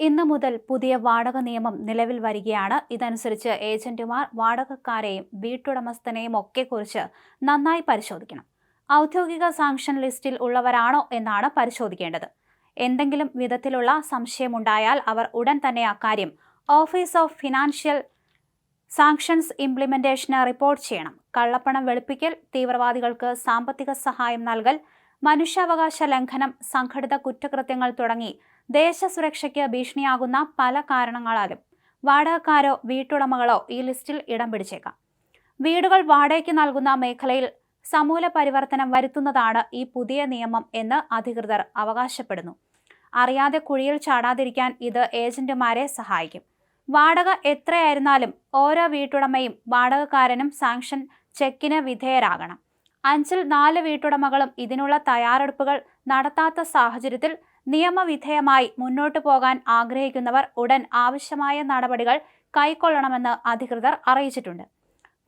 ഇന്നു മുതൽ പുതിയ വാടക നിയമം നിലവിൽ വരികയാണ്. ഇതനുസരിച്ച് ഏജന്റുമാർ വാടകക്കാരെയും വീട്ടുടമസ്ഥനെയും ഒക്കെ കുറിച്ച് നന്നായി പരിശോധിക്കണം. ഔദ്യോഗിക സാങ്ഷൻ ലിസ്റ്റിൽ ഉള്ളവരാണോ എന്നാണ് പരിശോധിക്കേണ്ടത്. എന്തെങ്കിലും വിധത്തിലുള്ള സംശയമുണ്ടായാൽ അവർ ഉടൻ തന്നെ അക്കാര്യം ഓഫീസ് ഓഫ് ഫിനാൻഷ്യൽ സാങ്ഷൻസ് ഇംപ്ലിമെന്റേഷന് റിപ്പോർട്ട് ചെയ്യണം. കള്ളപ്പണം വെളുപ്പിക്കൽ തീവ്രവാദികൾക്ക് സാമ്പത്തിക സഹായം നൽകൽ മനുഷ്യാവകാശ ലംഘനം സംഘടിത കുറ്റകൃത്യങ്ങൾ തുടങ്ങി ദേശസുരക്ഷയ്ക്ക് ഭീഷണിയാകുന്ന പല കാരണങ്ങളാലും വാടകക്കാരോ വീട്ടുടമകളോ ഈ ലിസ്റ്റിൽ ഇടം പിടിച്ചേക്കാം. വീടുകൾ വാടകയ്ക്ക് നൽകുന്ന മേഖലയിൽ സമൂല പരിവർത്തനം വരുത്തുന്നതാണ് ഈ പുതിയ നിയമം എന്ന് അധികൃതർ അവകാശപ്പെടുന്നു. അറിയാതെ കുഴിയിൽ ചാടാതിരിക്കാൻ ഇത് ഏജന്റുമാരെ സഹായിക്കും. വാടക എത്രയായിരുന്നാലും ഓരോ വീട്ടുടമയും വാടകക്കാരനും സാങ്ഷൻ ചെക്കിന് വിധേയരാകണം. അഞ്ചിൽ നാല് വീട്ടുടമകളും ഇതിനുള്ള തയ്യാറെടുപ്പുകൾ നടത്താത്ത സാഹചര്യത്തിൽ നിയമവിധേയമായി മുന്നോട്ടു പോകാൻ ആഗ്രഹിക്കുന്നവർ ഉടൻ ആവശ്യമായ നടപടികൾ കൈക്കൊള്ളണമെന്ന് അധികൃതർ അറിയിച്ചിട്ടുണ്ട്.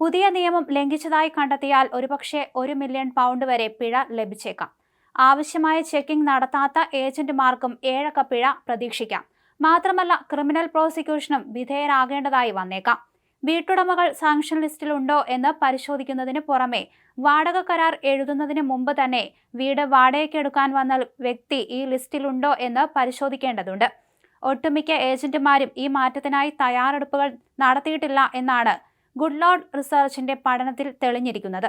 പുതിയ നിയമം ലംഘിച്ചതായി കണ്ടെത്തിയാൽ ഒരുപക്ഷെ ഒരു മില്യൺ പൗണ്ട് വരെ പിഴ ലഭിച്ചേക്കാം. ആവശ്യമായ ചെക്കിംഗ് നടത്താത്ത ഏജന്റുമാർക്കും ഏഴക്ക പിഴ പ്രതീക്ഷിക്കാം. മാത്രമല്ല ക്രിമിനൽ പ്രോസിക്യൂഷനും വിധേയരാകേണ്ടതായി വന്നേക്കാം. വീട്ടുടമകൾ സാങ്ഷൻ ലിസ്റ്റിലുണ്ടോ എന്ന് പരിശോധിക്കുന്നതിന് പുറമെ വാടക കരാർ എഴുതുന്നതിന് മുമ്പ് തന്നെ വീട് വാടകയ്ക്കെടുക്കാൻ വന്ന വ്യക്തി ഈ ലിസ്റ്റിലുണ്ടോ എന്ന് പരിശോധിക്കേണ്ടതുണ്ട്. ഒട്ടുമിക്ക ഏജന്റുമാരും ഈ മാറ്റത്തിനായി തയ്യാറെടുപ്പുകൾ നടത്തിയിട്ടില്ല എന്നാണ് ഗുഡ് ലോഡ് റിസർച്ചിന്റെ പഠനത്തിൽ തെളിഞ്ഞിരിക്കുന്നത്.